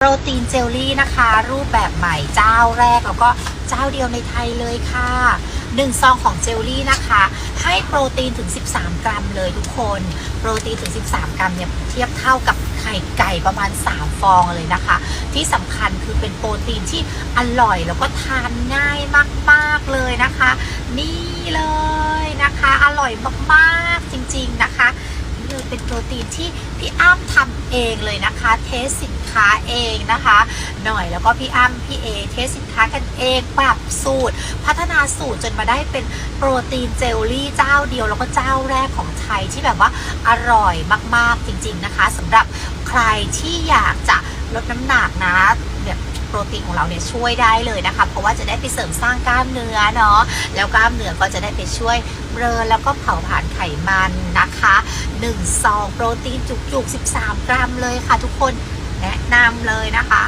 โปรตีนเจลลี่นะคะ รูปแบบใหม่เจ้าแรกแล้วก็เจ้าเดียวในไทยเลยค่ะ1ซองของเจลลี่นะคะ ให้โปรตีนถึง 13 กรัมเลยทุกคน โปรตีนถึง 13 กรัมเนี่ยเทียบเท่ากับไข่ไก่ประมาณ 3 ฟองเลยนะคะ ที่สำคัญคือเป็นโปรตีนที่อร่อยแล้วก็ทานง่ายมากๆเลยนะคะ นี่เลยนะคะ อร่อยมากๆจริงๆนะคะนี่เลยเป็นโปรตีนที่พี่อ้ำทำ เองเลยนะคะ เทสสินค้าเองนะคะ หน่อยแล้วก็พี่อ้ำพี่เอเทสสินค้ากันเองปรับสูตร พัฒนาสูตรจนมาได้เป็นโปรตีนเจลลี่เจ้าเดียวแล้วก็เจ้าแรกของไทยที่แบบว่าอร่อยมากๆจริง ๆนะคะสำหรับใครที่อยากจะลดน้ำหนักนะเนี่ยโปรตีนของเราเนี่ยช่วยได้เลยนะคะ เพราะว่าจะได้ไปเสริมสร้างกล้ามเนื้อเนาะแล้วกล้ามเนื้อก็จะได้ไปช่วยเบลอแล้วก็เผาผลาญไขมันนะคะ 1ซองโปรตีนจุกๆ 13 กรัมเลยค่ะทุกคนแนะนำเลยนะคะ